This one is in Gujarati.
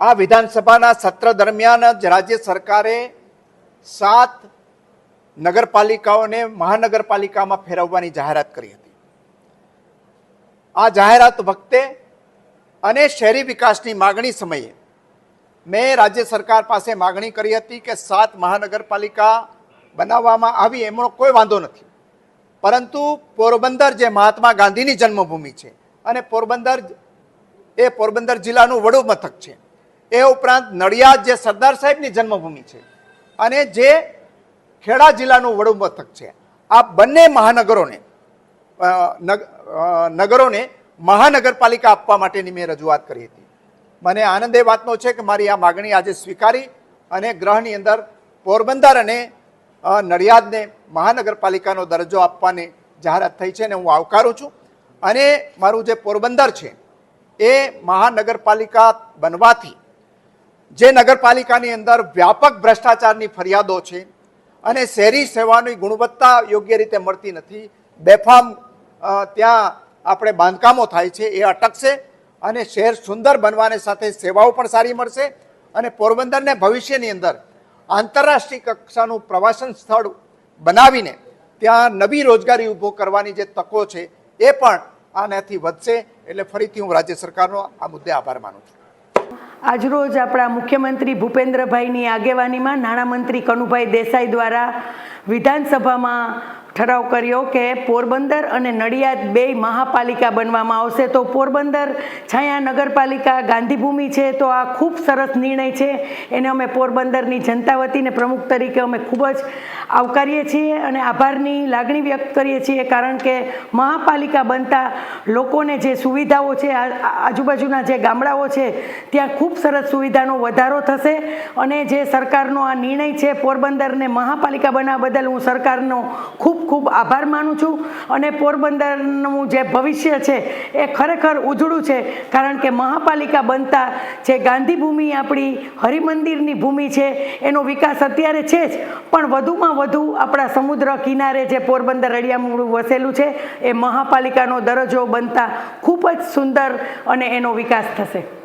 આ વિધાનસભાના સત્ર દરમિયાન જ રાજ્ય સરકારે સાત નગરપાલિકાઓને મહાનગરપાલિકામાં ફેરવવાની જાહેરાત કરી હતી. આ જાહેરાત વખતે અને શહેરી વિકાસની માગણી સમયે મેં રાજ્ય સરકાર પાસે માગણી કરી હતી કે સાત મહાનગરપાલિકા બનાવવામાં આવી એમનો કોઈ વાંધો નથી. પરંતુ પોરબંદર જે મહાત્મા ગાંધીની જન્મભૂમિ છે અને પોરબંદર એ પોરબંદર જિલ્લાનું વડું મથક છે. એ ઉપરાંત નડિયાદ જે સરદાર સાહેબની જન્મભૂમિ છે અને જે ખેડા જિલ્લાનું વડું મથક છે. આ બંને મહાનગરોને નગરોને મહાનગરપાલિકા આપવા માટેની મેં રજૂઆત કરી હતી. મને આનંદ એ વાતનો છે કે મારી આ માગણી આજે સ્વીકારી અને ગ્રહની અંદર પોરબંદર અને નડિયાદને મહાનગરપાલિકાનો દરજ્જો આપવાની જાહેરાત થઈ છે અને હું આવકારું છું. અને મારું જે પોરબંદર છે એ મહાનગરપાલિકા બનવાથી જે નગરપાલિકાની અંદર વ્યાપક ભ્રષ્ટાચારની ફરિયાદો છે અને શહેરી સેવાની ગુણવત્તા યોગ્ય રીતે મળતી નથી. બેફામ ત્યાં આપણે બાંધકામો થાય છે, એ અટકશે અને શહેર સુંદર બનવાને સાથે સેવાઓ પણ સારી મળશે અને પોરબંદરને ભવિષ્યની અંદર આંતરરાષ્ટ્રીય કક્ષાનું પ્રવાસન સ્થળ બનાવીને ત્યાં નવી રોજગારી ઊભો કરવાની જે તકો છે, એ પણ આનાથી વધશે. એટલે ફરીથી હું રાજ્ય સરકારનો આ મુદ્દે આભાર માનું છું. આજરોજ આપણા મુખ્યમંત્રી ભૂપેન્દ્રભાઈની આગેવાનીમાં નાણામંત્રી કનુભાઈ દેસાઈ દ્વારા વિધાનસભામાં ઠરાવ કર્યો કે પોરબંદર અને નડિયાદ બે મહાપાલિકા બનવામાં આવશે. તો પોરબંદર છાયા નગરપાલિકા ગાંધીભૂમિ છે, તો આ ખૂબ સરસ નિર્ણય છે. એને અમે પોરબંદરની જનતા વતીને પ્રમુખ તરીકે અમે ખૂબ જ આવકારીએ છીએ અને આભારની લાગણી વ્યક્ત કરીએ છીએ, કારણ કે મહાપાલિકા બનતા લોકોને જે સુવિધાઓ છે આજુબાજુના જે ગામડાઓ છે, ત્યાં ખૂબ સરસ સુવિધાનો વધારો થશે. અને જે સરકારનો આ નિર્ણય છે, પોરબંદરને મહાપાલિકા બનાવવા બદલ હું સરકારનો ખૂબ ખૂબ આભાર માનું છું અને પોરબંદરનું જે ભવિષ્ય છે એ ખરેખર ઉજળું છે, કારણ કે મહાપાલિકા બનતા જે ગાંધીભૂમિ આપણી હરિમંદિરની ભૂમિ છે, એનો વિકાસ અત્યારે છે જ, પણ વધુમાં વધુ આપણા સમુદ્ર કિનારે જે પોરબંદર રળિયામૂળું વસેલું છે, એ મહાપાલિકાનો દરજ્જો બનતા ખૂબ જ સુંદર અને એનો વિકાસ થશે.